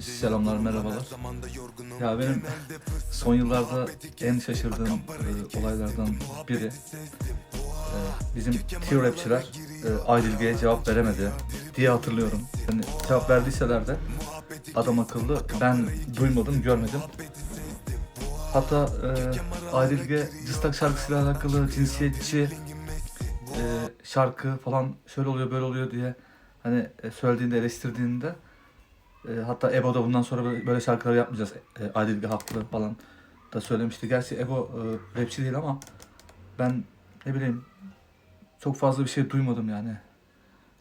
Selamlar, merhabalar. Ya benim son yıllarda en şaşırdığım e, olaylardan biri e, bizim T-Rapçiler e, Aydilge'ye cevap veremedi diye hatırlıyorum. Yani cevap verdiyseler de adam akıllı ben duymadım, görmedim. Hatta e, Aydilge Cıstak şarkısıyla alakalı cinsiyetçi e, şarkı falan şöyle oluyor böyle oluyor diye hani e, söylediğinde eleştirdiğinde e, hatta Ebo da bundan sonra böyle, şarkılar yapmayacağız. E, Aydilge haklı falan da söylemişti. Gerçi Ebo e, rapçi değil ama ben ne bileyim çok fazla bir şey duymadım yani.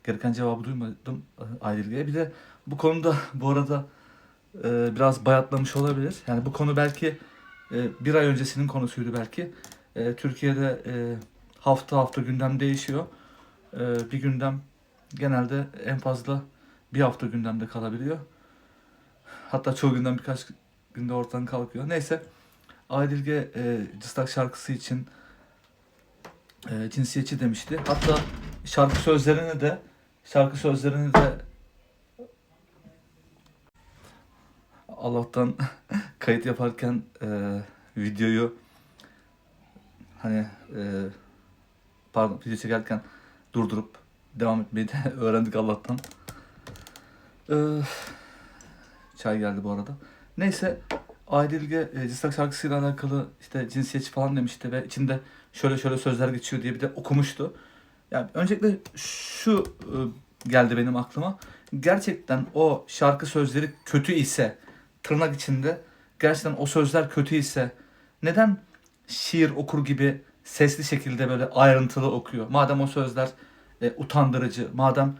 Gereken cevabı duymadım e, Aydilge'ye. Bir de bu konuda bu arada e, biraz bayatlamış olabilir. Yani bu konu belki e, bir ay öncesinin konusuydu belki. E, Türkiye'de e, hafta hafta gündem değişiyor. E, bir gündem genelde en fazla bir hafta gündemde kalabiliyor. Hatta çoğu günden birkaç günde ortadan kalkıyor. Neyse Aydilge e, Cıstak şarkısı için e, cinsiyetçi demişti. Hatta şarkı sözlerini de şarkı sözlerini de Allah'tan kayıt yaparken e, videoyu hani e, pardon video çekerken durdurup devam etmeyi de öğrendik Allah'tan. Ee, çay geldi bu arada. Neyse Aydilge e, Cıstak şarkısıyla alakalı işte cinsiyetçi falan demişti ve içinde şöyle şöyle sözler geçiyor diye bir de okumuştu. Yani öncelikle şu e, geldi benim aklıma. Gerçekten o şarkı sözleri kötü ise tırnak içinde gerçekten o sözler kötü ise neden şiir okur gibi sesli şekilde böyle ayrıntılı okuyor? Madem o sözler e, utandırıcı, madem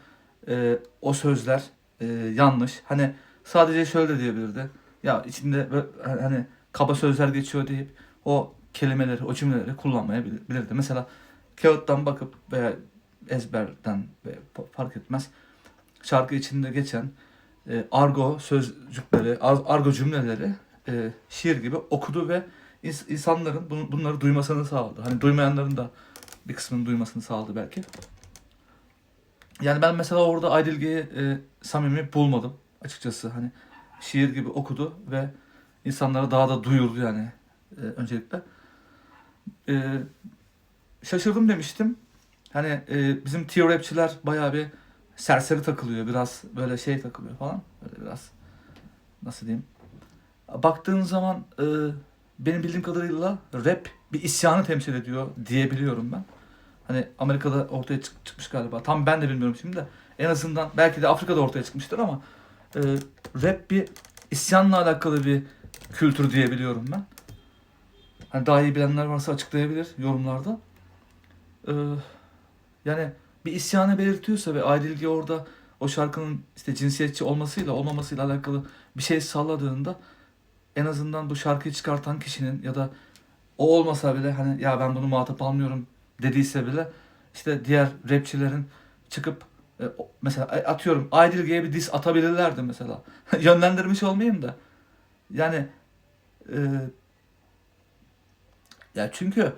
e, o sözler e, yanlış. Hani sadece şöyle de diyebilirdi. Ya içinde böyle, hani kaba sözler geçiyor deyip o kelimeleri, o cümleleri kullanmayabilirdi. Mesela kağıttan bakıp veya ezberden veya fark etmez şarkı içinde geçen e, argo sözcükleri, ar- argo cümleleri e, şiir gibi okudu ve ins- insanların bunu, bunları duymasını sağladı. Hani duymayanların da bir kısmının duymasını sağladı belki. Yani ben mesela orada Aydilge'yi e, samimi bulmadım açıkçası. Hani şiir gibi okudu ve insanlara daha da duyurdu yani e, öncelikle. E, şaşırdım demiştim. Hani e, bizim tiyo rapçiler bayağı bir serseri takılıyor. Biraz böyle şey takılıyor falan. Böyle biraz nasıl diyeyim. Baktığın zaman e, benim bildiğim kadarıyla rap bir isyanı temsil ediyor diyebiliyorum ben. Hani Amerika'da ortaya çık- çıkmış galiba. Tam ben de bilmiyorum şimdi de. En azından belki de Afrika'da ortaya çıkmıştır ama e, rap bir isyanla alakalı bir kültür diyebiliyorum ben. Hani daha iyi bilenler varsa açıklayabilir yorumlarda. E, yani bir isyanı belirtiyorsa ve Aydilge orada o şarkının işte cinsiyetçi olmasıyla olmamasıyla alakalı bir şey salladığında en azından bu şarkıyı çıkartan kişinin ya da o olmasa bile hani ya ben bunu muhatap almıyorum dediyse bile işte diğer rapçilerin çıkıp mesela e, atıyorum Aydilge'ye bir diss atabilirlerdi mesela. Yönlendirmiş olmayayım da. Yani e, ya çünkü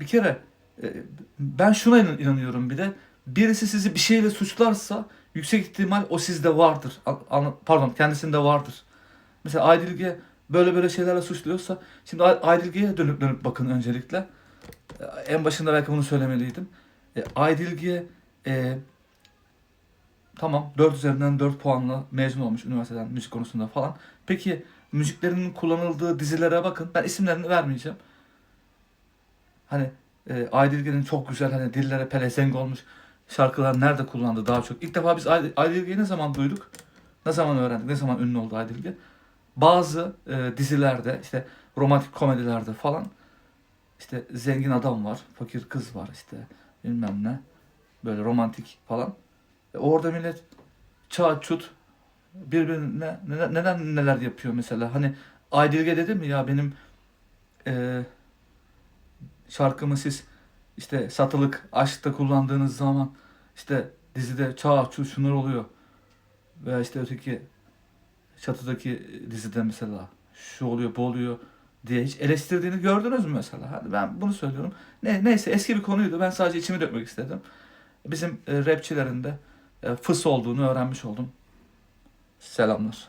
bir kere e, ben şuna inan- inanıyorum bir de birisi sizi bir şeyle suçlarsa yüksek ihtimal o sizde vardır. An- pardon kendisinde vardır. Mesela Aydilge böyle böyle şeylerle suçluyorsa şimdi Ay- Aydilge'ye dönüp dönüp bakın öncelikle. E, En başında belki bunu söylemeliydim. E, Aydilge e, tamam 4 üzerinden 4 puanla mezun olmuş üniversiteden müzik konusunda falan. Peki müziklerinin kullanıldığı dizilere bakın. Ben isimlerini vermeyeceğim. Hani e, Aydilge'nin çok güzel hani dillere pelesenk olmuş şarkılar nerede kullandı daha çok. İlk defa biz Ayd- Aydilge'yi ne zaman duyduk? Ne zaman öğrendik? Ne zaman ünlü oldu Aydilge? Bazı e, dizilerde işte romantik komedilerde falan işte zengin adam var, fakir kız var işte bilmem ne. Böyle romantik falan. E, orada millet çağ çut birbirine neler, neler yapıyor mesela. Hani Aydilge dedi mi ya benim e, şarkımı siz işte satılık aşkta kullandığınız zaman işte dizide çağ çut şunlar oluyor. Veya işte öteki çatıdaki dizide mesela şu oluyor bu oluyor diye hiç eleştirdiğini gördünüz mü mesela? Hadi ben bunu söylüyorum. Ne, neyse eski bir konuydu. Ben sadece içimi dökmek istedim. Bizim e, rapçilerin de fıs olduğunu öğrenmiş oldum. Selamlar.